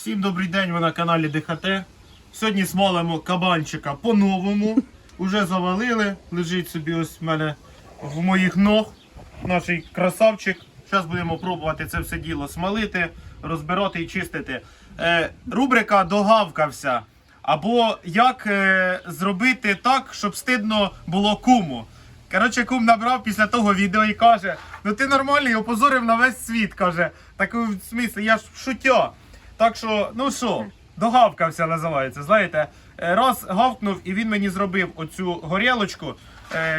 Всім добрий день, ви на каналі ДХТ. Сьогодні смалимо кабанчика по-новому. Уже завалили, лежить собі ось в мене в моїх ног. Наш красавчик. Зараз будемо пробувати це все діло смалити, розбирати і чистити. Е, рубрика Догавкався. Або як е, зробити так, щоб стидно було куму. Коротше, кум набрав після того відео і каже: Ну ти нормальний, опозорив на весь світ. каже. Так в смислі, я ж шутя. Так що, ну що, догавкався називається. Знаєте, Е, раз гавкнув і він мені зробив оцю горілочку.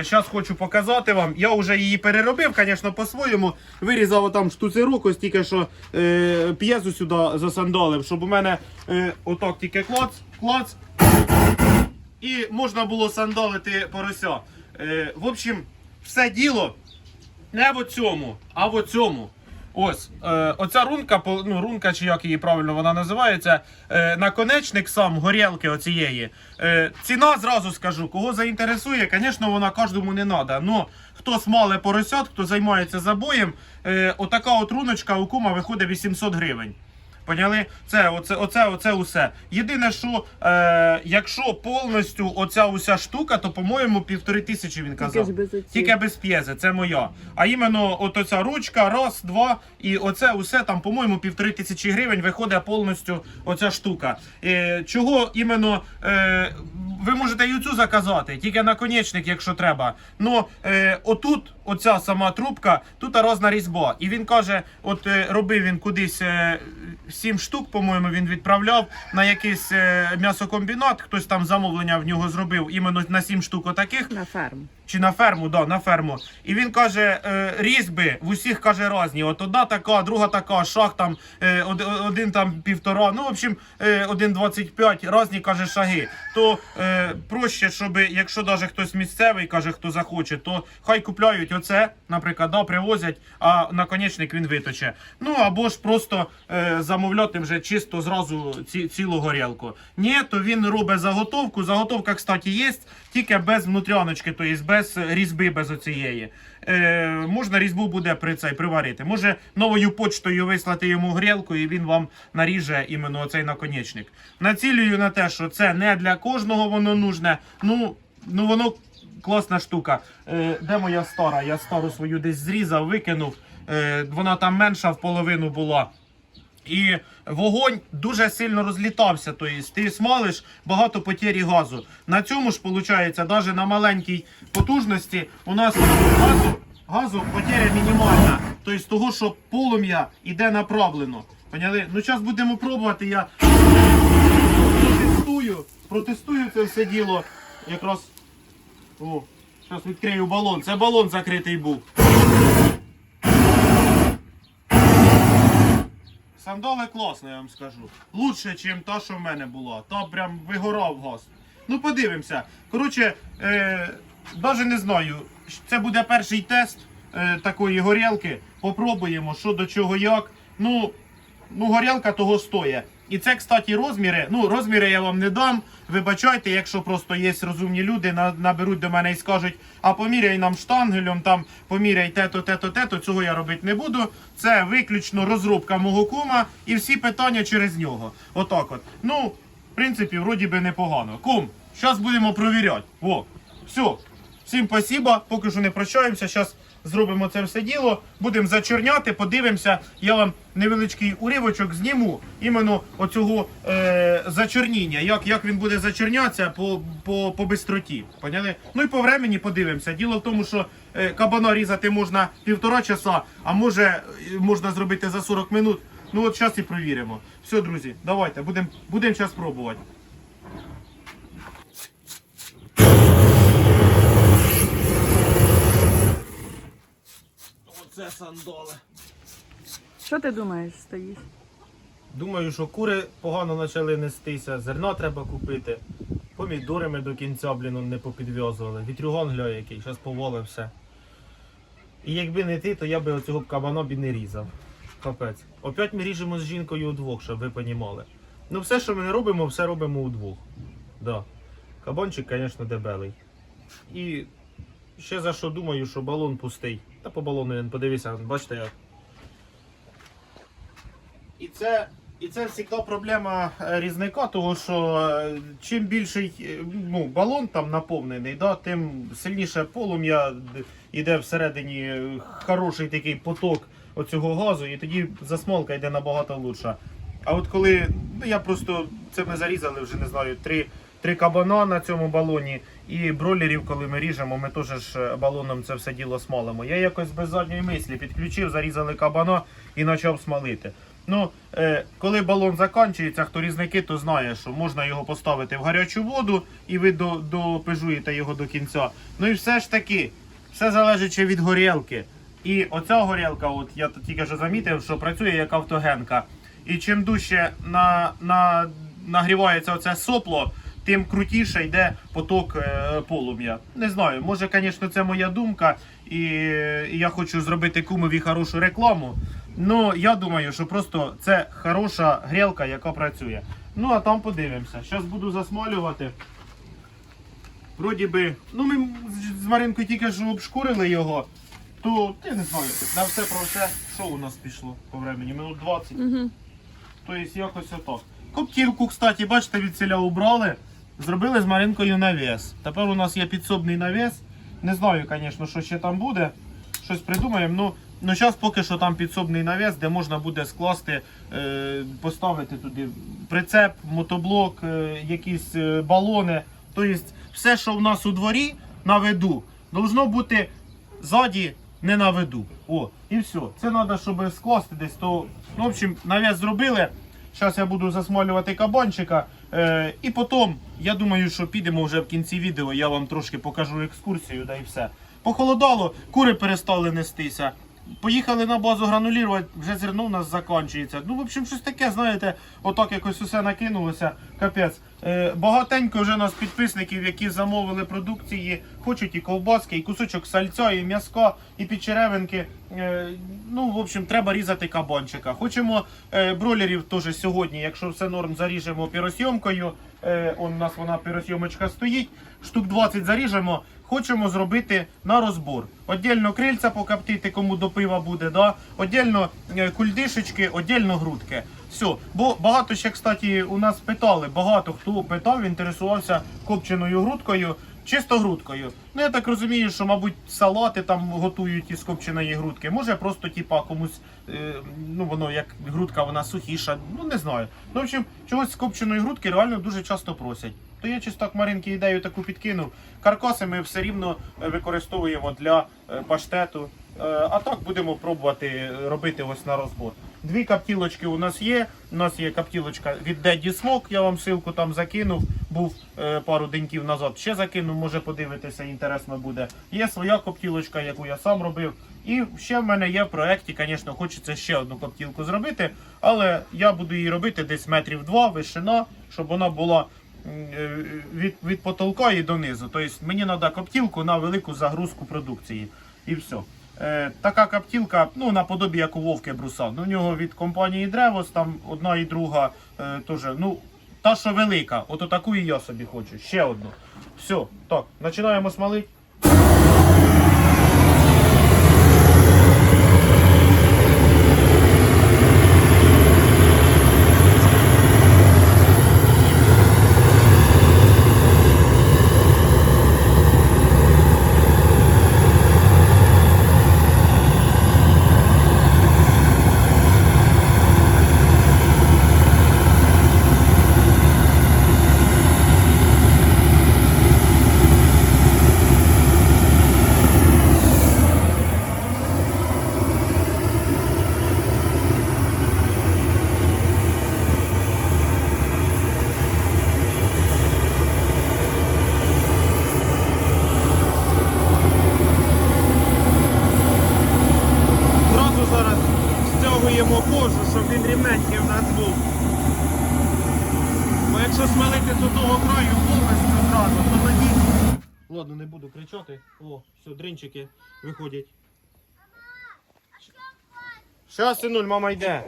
Зараз хочу показати вам. Я вже її переробив, звісно, по-своєму. Вирізав отам штуцерук, ось тільки що е, п'єзу сюди засандалив, щоб у мене е, отак тільки клац, клац. І можна було сандалити порося. Е, в общем, все діло не в цьому, а в цьому. Ось, е, оця рунка, ну, рунка, чи як її правильно вона називається, е, наконечник сам горілки оцієї. Е, ціна, зразу скажу, кого заінтересує, звісно, вона кожному не треба. але хто смале поросят, хто займається забоєм, е, отака от руночка у кума виходить 800 гривень. Поняли? Це, оце, оце, оце усе. Єдине, що е, якщо повністю оця уся штука, то, по-моєму, півтори тисячі він казав. Тільки без. Тільки без п'єзи, це моя. А іменно от оця ручка, раз, два, і оце усе там, по-моєму, півтори тисячі гривень виходить повністю оця штука. Е, чого іменно е, ви можете і цю заказати, тільки наконечник, якщо треба. Ну е, отут, оця сама трубка, тут різна різьба. І він каже: от е, робив він кудись. Е, Сім штук, по-моєму, він відправляв на якийсь е, м'ясокомбінат. Хтось там замовлення в нього зробив іменно на сім штук отаких. На ферму. Чи на ферму, да, на ферму. І він каже, е, різьби в усіх каже різні. От одна така, друга така, шаг там, е, од- один там півтора, ну, в общем, е, 1,25, різні каже шаги. То е, проще, щоб, якщо навіть хтось місцевий, каже, хто захоче, то хай купляють оце, наприклад, да, привозять, а наконечник він виточе. Ну або ж просто е, замовляти вже чисто зразу ці, цілу горілку. Ні, то він робить заготовку. Заготовка, кстати, є, тільки без внутряночки, тобто без різьби, без оцієї. Е, можна різьбу буде при цей приварити. Може новою почтою вислати йому грілку, і він вам наріже іменно оцей наконечник. Націлюю на те, що це не для кожного воно нужне. Ну, ну воно класна штука. Е, де моя стара? Я стару свою десь зрізав, викинув. Е, вона там менша в половину була. І вогонь дуже сильно розлітався. Тобто ти смалиш багато потері газу. На цьому ж виходить, навіть на маленькій потужності у нас газу, газу потеря мінімальна. Тобто того, що полум'я йде направлено. Поняли? Ну зараз будемо пробувати. Я протестую, протестую це все діло. Якраз о, зараз відкрию балон. Це балон закритий був. Сандали класно, я вам скажу. Лучше, ніж та, що в мене була. Та прям вигорав газ. Ну, подивимося. Коротше, е, навіть не знаю. Це буде перший тест е, такої горілки. Попробуємо, що до чого як. Ну, ну горілка того стоїть. І це, кстати, розміри. Ну, розміри я вам не дам. Вибачайте, якщо просто є розумні люди, наберуть до мене і скажуть, а поміряй нам штангелем, там поміряй те-то, те-то, те-то. Цього я робити не буду. Це виключно розробка мого кума і всі питання через нього. Отак от. Ну, в принципі, вроді би непогано. Кум, зараз будемо провіряти. О, все. Всім спасибо, поки що не прощаємося. Зараз зробимо це все діло, будемо зачерняти, подивимося. Я вам невеличкий уривочок зніму іменно оцього е, зачерніння. Як, як він буде зачернятися по, по, по бистроті. Поняли? Ну і по времені подивимося. Діло в тому, що е, кабана різати можна півтора часа, а може е, можна зробити за 40 минут. Ну от зараз і провіримо. Все, друзі, давайте, будемо будем зараз пробувати. Оце сандоли. Що ти думаєш, стоїш? Думаю, що кури погано почали нестися, зерна треба купити. Помідори ми до кінця, блін, не попідв'язували. Вітрюгон гля який, зараз повалив все. І якби не ти, то я би оцього б кабана б і не різав. Капець. Опять ми ріжемо з жінкою удвох, щоб ви понімали. Ну все, що ми не робимо, все робимо удвох. Да. Кабанчик, звісно, дебелий. І ще за що думаю, що балон пустий. Та по балону він подивися, бачите як. І це І це завжди проблема е, різника, тому що е, чим більший е, ну, балон там наповнений, да, тим сильніше полум'я йде всередині хороший такий поток оцього газу, і тоді засмолка йде набагато лучше. А от коли ну, я просто це ми зарізали вже не знаю, три, три кабана на цьому балоні, і бройлерів, коли ми ріжемо, ми теж е, балоном це все діло смалимо. Я якось без задньої мислі підключив, зарізали кабана і почав смалити. Ну, е, коли балон закінчується, хто різники, то знає, що можна його поставити в гарячу воду і ви до, допежуєте його до кінця. Ну і все ж таки, все залежить від горілки. І оця горілка, от я тільки що замітив, що працює як автогенка. І чим дужче на, на, нагрівається оце сопло, тим крутіше йде поток е, полум'я. Не знаю, може, звісно, це моя думка, і, я хочу зробити кумові хорошу рекламу. Ну, я думаю, що просто це хороша грілка, яка працює. Ну, а там подивимося. Зараз буду засмалювати. Вроді би, ну ми з- Маринкою тільки ж обшкурили його, то я не знаю, на все про все, що у нас пішло по времені, минут 20. Угу. Тобто якось отак. Коптілку, кстати, бачите, від селя убрали. Зробили з Маринкою навіс. Тепер у нас є підсобний навіс. Не знаю, звісно, що ще там буде. Щось придумаємо. Ну, ну зараз поки що там підсобний навіс, де можна буде скласти, е, поставити туди прицеп, мотоблок, е, якісь е, балони. Тобто все, що в нас у дворі на виду, должно бути ззаді не на виду. О, і все. Це треба, щоб скласти десь. То, ну, в общем, навіс зробили. Зараз я буду засмалювати кабанчика. Е, і потім, я думаю, що підемо вже в кінці відео, я вам трошки покажу екскурсію, да і все. Похолодало, кури перестали нестися. Поїхали на базу гранулірувати, вже зерно у нас закінчується. Ну, в общем, щось таке, знаєте, отак якось усе накинулося. Капець. Е, багатенько вже нас підписників, які замовили продукції, хочуть і ковбаски, і кусочок сальця, і м'яска, і підчеревинки. Е, ну, в общем, треба різати кабанчика. Хочемо е, бройлерів теж сьогодні, якщо все норм, заріжемо піросйомкою. Он у нас вона піросйомочка стоїть. Штук 20 заріжемо. Хочемо зробити на розбор. Отдельно крильця покоптити, кому до пива буде, да? отдельно е, кульдишечки, отдельно грудки. Все. Бо багато ще, кстати, у нас питали, багато хто питав, інтересувався копченою грудкою, чисто грудкою. Ну я так розумію, що, мабуть, салати там готують із копченої грудки. Може просто типа комусь, е, ну воно як грудка, вона сухіша, ну не знаю. Ну, в общем, чогось з копченої грудки реально дуже часто просять. То я чисто так Маринки ідею таку підкинув. Каркаси ми все рівно е, використовуємо для е, паштету. Е, А так будемо пробувати робити ось на розбор. Дві каптілочки у нас є. У нас є каптілочка від Daddy Smoke, я вам ссылку там закинув. Був е, пару деньків назад. Ще закинув, може подивитися, інтересно буде. Є своя коптілочка, яку я сам робив. І ще в мене є в проєкті, звісно, хочеться ще одну коптілку зробити, але я буду її робити десь метрів два, вишина, щоб вона була е, від, від потолка і донизу. Тобто мені треба коптілку на велику загрузку продукції. І все. Е, така каптілка, ну, наподобі як у Вовки Брусан. Ну, у нього від компанії Древос, там одна і друга е, теж, ну, та, що велика, от таку і я собі хочу. Ще одну. Все, так, починаємо смалити. Зразу зараз стягуємо кожу, щоб він рівненький в нас був. Бо якщо смалити з одного краю повністю зразу, то тоді. Ладно, не буду кричати. О, все, дринчики виходять. Щас, синуль, мама йде.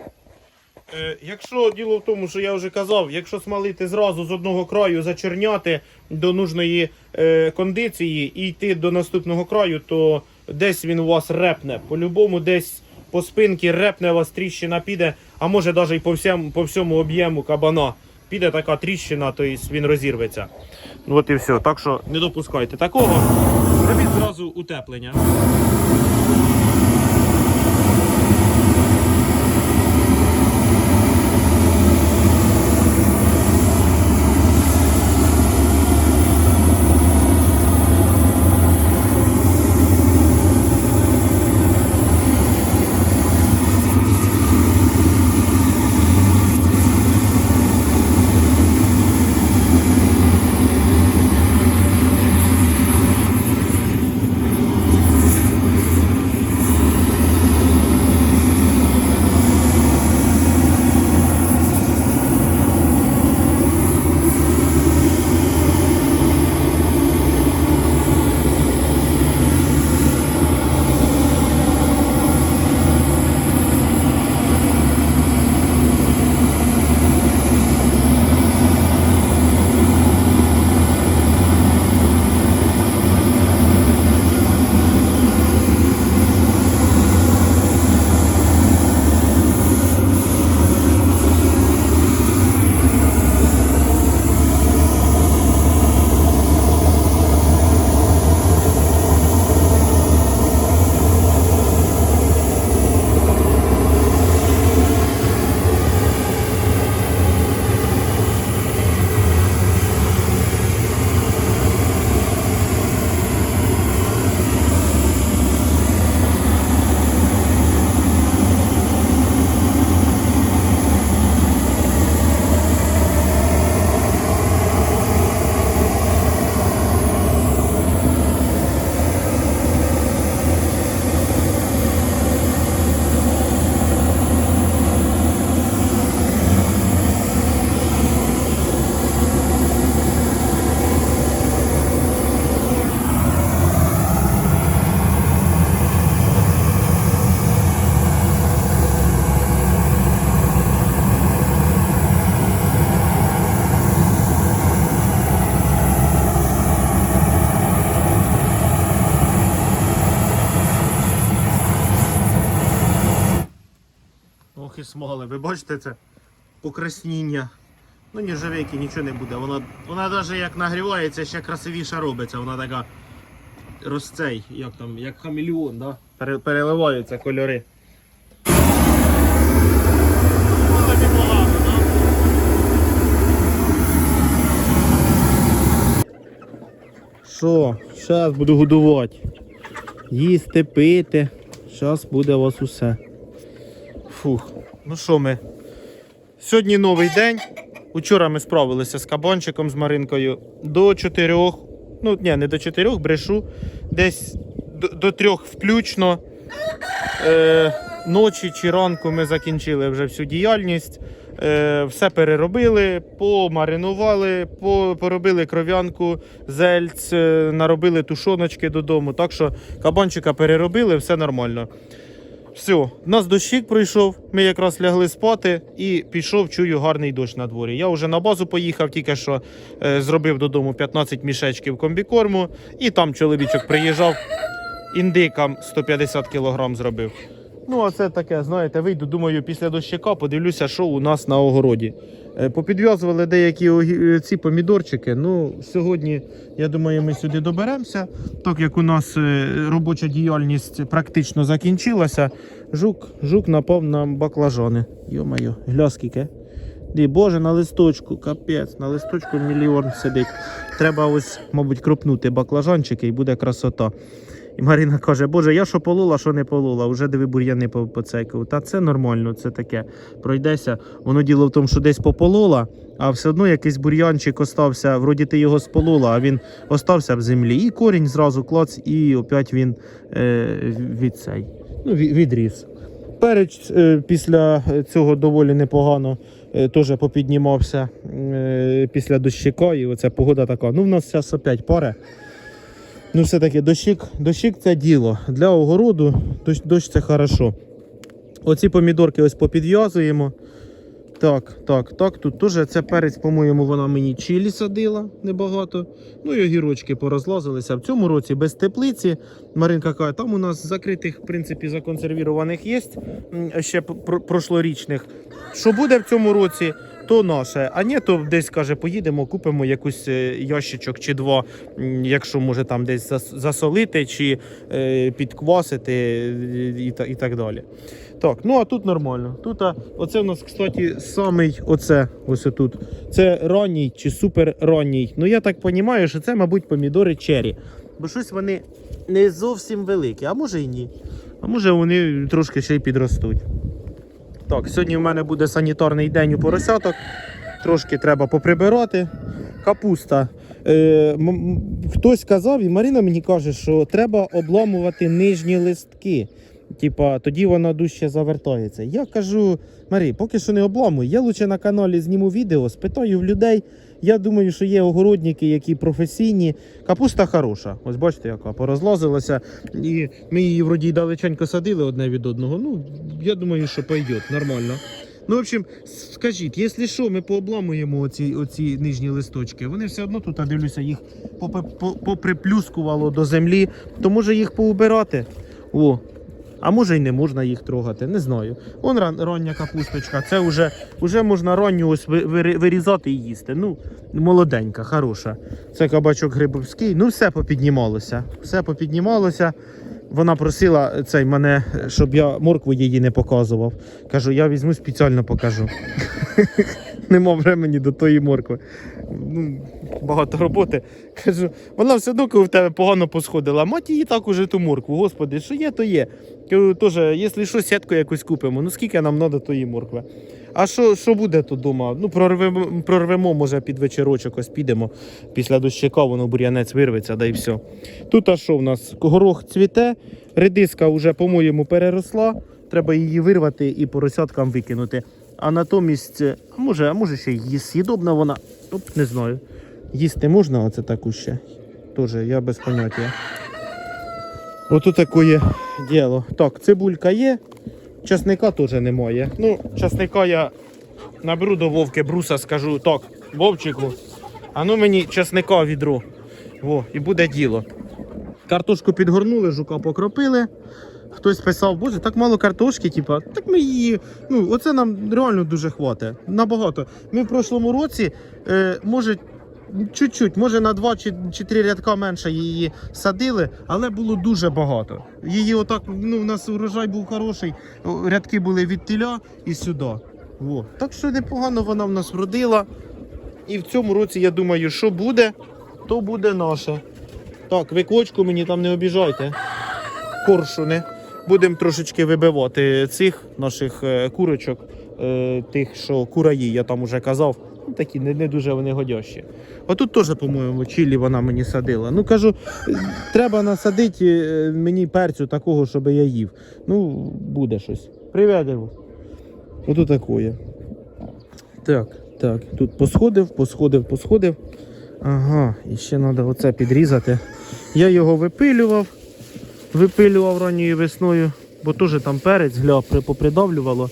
Е, якщо діло в тому, що я вже казав, якщо смалити зразу з одного краю, зачерняти до нужної е, кондиції і йти до наступного краю, то десь він у вас репне. По-любому десь по спинці репне вас тріщина піде, а може навіть і по всьому, по всьому об'єму кабана. Піде така тріщина, то єсть він розірветься. Ну от і все. Так що не допускайте такого. Робіть зразу утеплення. Бачите це покрасніння. Ну ніжовейки нічого не буде. Вона, вона навіть як нагрівається, ще красивіша робиться. Вона така розцей, як там, як хамелеон, да? Пере, переливаються кольори. Що, зараз буду годувати. Їсти, пити. Зараз буде у вас усе. Фух. Ну що ми? Сьогодні новий день. Учора ми справилися з кабанчиком, з Маринкою до 4. Ну, ні, не до 4, брешу. Десь до, до 3 включно. Е, ночі чи ранку ми закінчили вже всю діяльність. Е, все переробили, помаринували, поробили кров'янку, зельць, е, наробили тушоночки додому. Так що кабанчика переробили, все нормально. Все, у нас дощик пройшов, ми якраз лягли спати і пішов, чую, гарний дощ на дворі. Я вже на базу поїхав, тільки що е, зробив додому 15 мішечків комбікорму, і там чоловічок приїжджав, індикам 150 кг зробив. Ну, а це таке, знаєте, вийду, думаю, після дощика подивлюся, що у нас на огороді. Е, Попідв'язували деякі е, ці помідорчики. Ну, сьогодні, я думаю, ми сюди доберемося. Так як у нас е, робоча діяльність практично закінчилася, жук, жук напав на баклажани. Йо-моє, гля скільки. Ді, Боже, на листочку, капець, на листочку мільйон сидить. Треба ось, мабуть, кропнути баклажанчики і буде красота. І Марина каже, Боже, я що полола, що не полола, вже диви бур'яни по- поцейкав. Та це нормально, це таке. Пройдеся. Воно діло в тому, що десь пополола, а все одно якийсь бур'янчик остався, вроді ти його сполола, а він остався в землі. І корінь зразу клац, і опять він е, від цей, ну, відріс. Перець е, після цього доволі непогано е, теж попіднімався е, після дощика, і оця погода така. Ну, в нас зараз опять паре. Ну, все-таки дощик, дощик це діло. Для огороду дощ, дощ це хорошо. Оці помідорки ось попідв'язуємо. Так, так, так. Тут теж це перець, по-моєму, вона мені чилі садила небагато. Ну і огірочки порозлазилися. В цьому році без теплиці. Маринка каже, там у нас закритих, в принципі, законсервірованих є ще пр- прошлорічних. Що буде в цьому році, то наше. А ні, то десь каже, поїдемо, купимо якусь е, ящичок чи два, якщо може там десь засолити чи е, підквасити і, і так далі. Так, ну а тут нормально. Тут а, оце в нас, кстати, самий оце, ось тут. Це ранній чи супер ранній. Ну я так розумію, що це, мабуть, помідори чері. Бо щось вони не зовсім великі, а може і ні. А може вони трошки ще й підростуть. Так, сьогодні в мене буде санітарний день у поросяток. Трошки треба поприбирати. Капуста. Е, хтось казав, і Марина мені каже, що треба обламувати нижні листки. Типа, тоді вона дужче завертається. Я кажу, Марі, поки що не обламуй. Я лучше на каналі зніму відео, спитаю в людей. Я думаю, що є огородники, які професійні. Капуста хороша. Ось бачите, яка порозлазилася. І ми її вроді далеченько садили одне від одного. Ну, я думаю, що пойде, нормально. Ну, в общем, скажіть, якщо що, ми пообламуємо оці, оці нижні листочки, вони все одно тут, я дивлюся, їх попе- поприплюскувало до землі, то може їх поубирати. О, а може й не можна їх трогати, не знаю. Вон ран, рання капусточка, це вже, вже можна ранню ось вирізати і їсти. Ну, молоденька, хороша. Це кабачок грибовський. Ну, все попіднімалося. Все попіднімалося. Вона просила цей мене, щоб я моркву її не показував. Кажу, я візьму спеціально покажу. Нема времени до тої моркви. Ну, багато роботи. Кажу, вона все одно коли в тебе погано посходила. Мать її так уже ту моркву. Господи, що є, то є. Кажу, теж, якщо що, сітку якусь купимо. Ну скільки нам треба тої моркви. А що, що буде тут вдома? Ну, прорвемо, прорвемо, може, під вечірочок ось підемо. Після дощика воно бур'янець вирветься, да і все. Тут а що в нас? Горох цвіте, редиска вже, по-моєму, переросла. Треба її вирвати і поросяткам викинути. А натомість, е, може, а може ще й з'їдобна вона. Оп, не знаю. Їсти можна оце таку ще. Тоже я без поняття. Ото таке діло. Так, цибулька є, часника теж немає. Ну, часника я наберу до вовки бруса, скажу так, вовчику, а ну мені часника відро. Во, і буде діло. Картошку підгорнули, жука покропили. Хтось писав, боже, так мало картошки, типа, так ми її. Ну, оце нам реально дуже хватить. Набагато. Ми в прошлому році, е, може, чуть-чуть, може на два чи, чи три рядка менше її садили, але було дуже багато. Її отак, ну, у нас урожай був хороший, рядки були від тіля і сюди. Во. Так що непогано вона в нас вродила. І в цьому році, я думаю, що буде, то буде наше. Так, ви кочку мені там не обіжайте. Коршуни. Будемо трошечки вибивати цих наших е, курочок, е, тих, що кураї, я там уже казав. Ну, такі не, не дуже вони годящі. Отут теж, по-моєму, чилі вона мені садила. Ну кажу, треба насадити е, мені перцю такого, щоб я їв. Ну, буде щось. Привет, Іво. Ото такое. Так, так. Тут посходив, посходив, посходив. Ага, і ще треба оце підрізати. Я його випилював, випилював ранньою весною, бо теж там перець гля попридавлювало.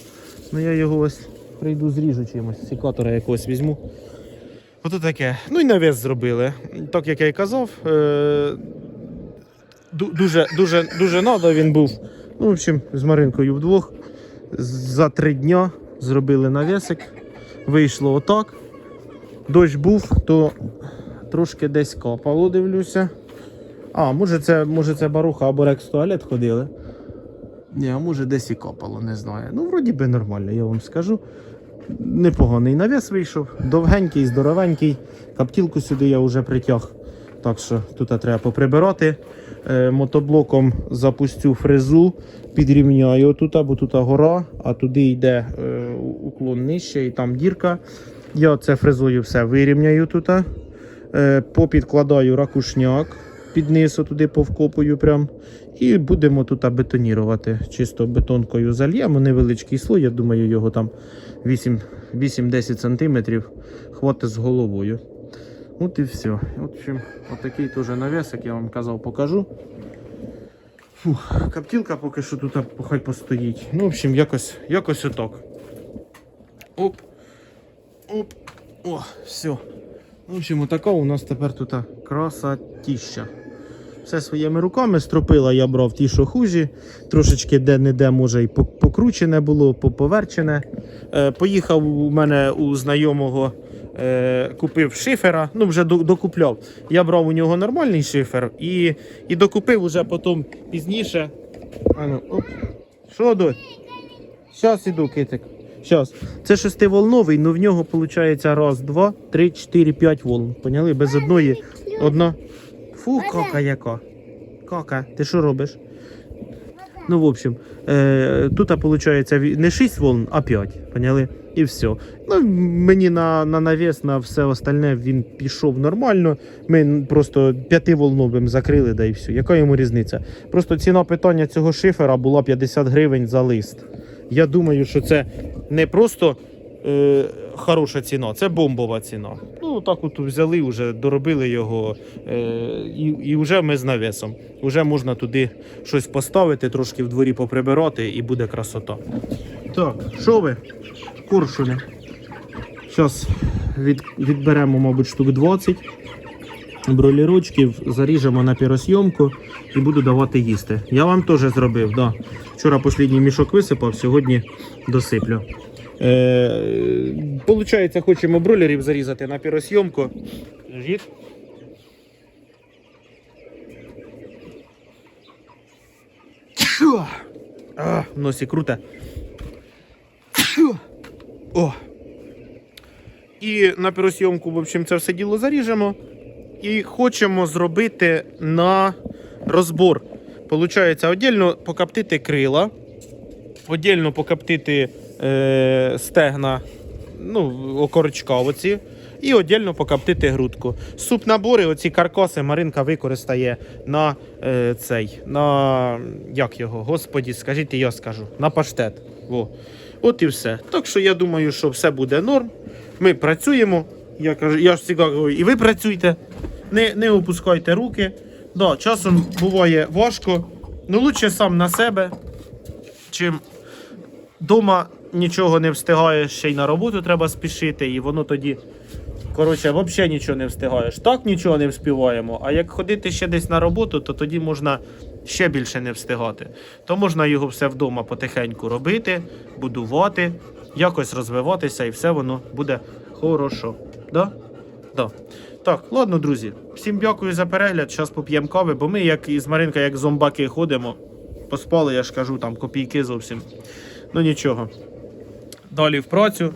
Ну я його ось прийду зріжу чимось, сікатора якогось візьму. Ото таке. Ну і навіс зробили. Так як я і казав, е- дуже, дуже, дуже надо він був. Ну, в общем, з Маринкою вдвох. За три дня зробили навісик. Вийшло отак. Дощ був, то трошки десь капало, дивлюся. А, може це, може це баруха або рекс туалет ходили. Ні, а може десь і капало, не знаю. Ну, вроді би нормально, я вам скажу. Непоганий навіс вийшов, довгенький, здоровенький. Каптілку сюди я вже притяг. Так що тут треба поприбирати. Е, мотоблоком запустю фрезу, підрівняю тут, бо тут гора, а туди йде е, уклон нижче і там дірка. Я це фрезою все вирівняю тут. Е, попідкладаю ракушняк під туди повкопую прям. І будемо тут бетонірувати. Чисто бетонкою зальємо невеличкий слой, я думаю, його там 8 8-10 см хватить з головою. От і все. В общем, отакий теж навісик, я вам казав, покажу. Фух, каптілка поки що тут хай постоїть. Ну, в общем, якось, якось отак. Оп. Оп. О, все. В общем, така у нас тепер тут красотіща. Все своїми руками стропила я брав ті, що хужі. Трошечки де-не-де, може, і покручене було, поповерчене. Е, поїхав у мене у знайомого, е, купив шифера, ну вже докупляв. Я брав у нього нормальний шифер і, і докупив уже потім пізніше. А ну, оп. Що, дось? Щас іду, китик. Щас. Це шестиволновий, але в нього виходить раз, два, три, чотири, п'ять волн. Поняли? Без одної. Одна. Фу, кака яка. Кака, ти що робиш? Ну, в общем, е, тут виходить не 6 волн, а 5. Поняли? І все. Ну, мені на, на навіс, на все остальне він пішов нормально. Ми просто п'ятиволновим закрили, да і все. Яка йому різниця? Просто ціна питання цього шифера була 50 гривень за лист. Я думаю, що це не просто е, хороша ціна, це бомбова ціна. Ну, так от взяли, вже доробили його, е, і, і вже ми з навісом. Вже можна туди щось поставити, трошки в дворі поприбирати, і буде красота. Так, що ви? Коршуни. Зараз від, відберемо, мабуть, штук 20 бролірочків, заріжемо на піросйомку і буду давати їсти. Я вам теж зробив, да. Вчора останній мішок висипав, сьогодні досиплю. Е, получається, хочемо бролерів зарізати на піросйомку. А, в носі круто. О. І на піросйомку, в общем, це все діло заріжемо. І хочемо зробити на розбор. Получається, отдельно покоптити крила, отдельно покоптити е, стегна, ну, окорочка оці, і отдельно покоптити грудку. Суп набори, оці каркаси Маринка використає на е, цей, на як його, господі, скажіть, я скажу, на паштет. Во. От і все. Так що я думаю, що все буде норм. Ми працюємо. Я кажу, я ж завжди і ви працюйте, не, не опускайте руки. Да, часом буває важко. Ну лучше сам на себе, чим дома нічого не встигаєш, ще й на роботу треба спішити, і воно тоді. Коротше, взагалі нічого не встигаєш. Так нічого не вспіваємо. А як ходити ще десь на роботу, то тоді можна ще більше не встигати. То можна його все вдома потихеньку робити, будувати, якось розвиватися, і все воно буде хорошо. Да? Да. Так, ладно, друзі. Всім дякую за перегляд. Зараз поп'ємо кави, бо ми, як із Маринка, як зомбаки ходимо. Поспали, я ж кажу, там копійки зовсім. Ну нічого. Далі в працю.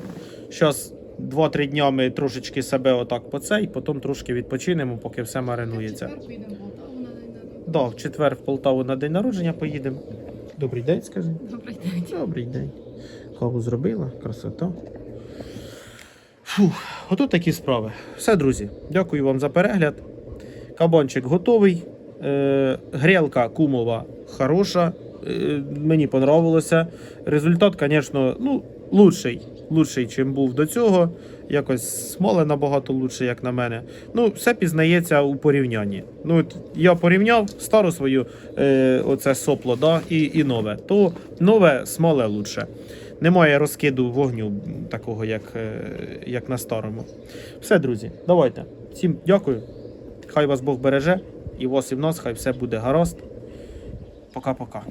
Зараз 2-3 дня ми трошечки себе отак по цей, потім трошки відпочинемо, поки все маринується. Да, в четвер в Полтаву на день народження поїдемо. Добрий день, скажи. Добрий день. Добрий день. Каву зробила, красота. Фух, ото такі справи. Все, друзі. Дякую вам за перегляд. Кабанчик готовий. Е, грілка кумова хороша. Е, мені понравилося. Результат, звісно, ну, лучший. Лучший, чим був до цього. Якось смоли набагато лучше, як на мене. Ну, все пізнається у порівнянні. Ну, от я порівняв стару свою е, оце сопло, да, і, і нове. То нове смоле лучше. Немає розкиду вогню такого, як, е, як на старому. Все, друзі, давайте. Всім дякую. Хай вас Бог береже, і вас, і в нас, хай все буде гаразд. Пока-пока.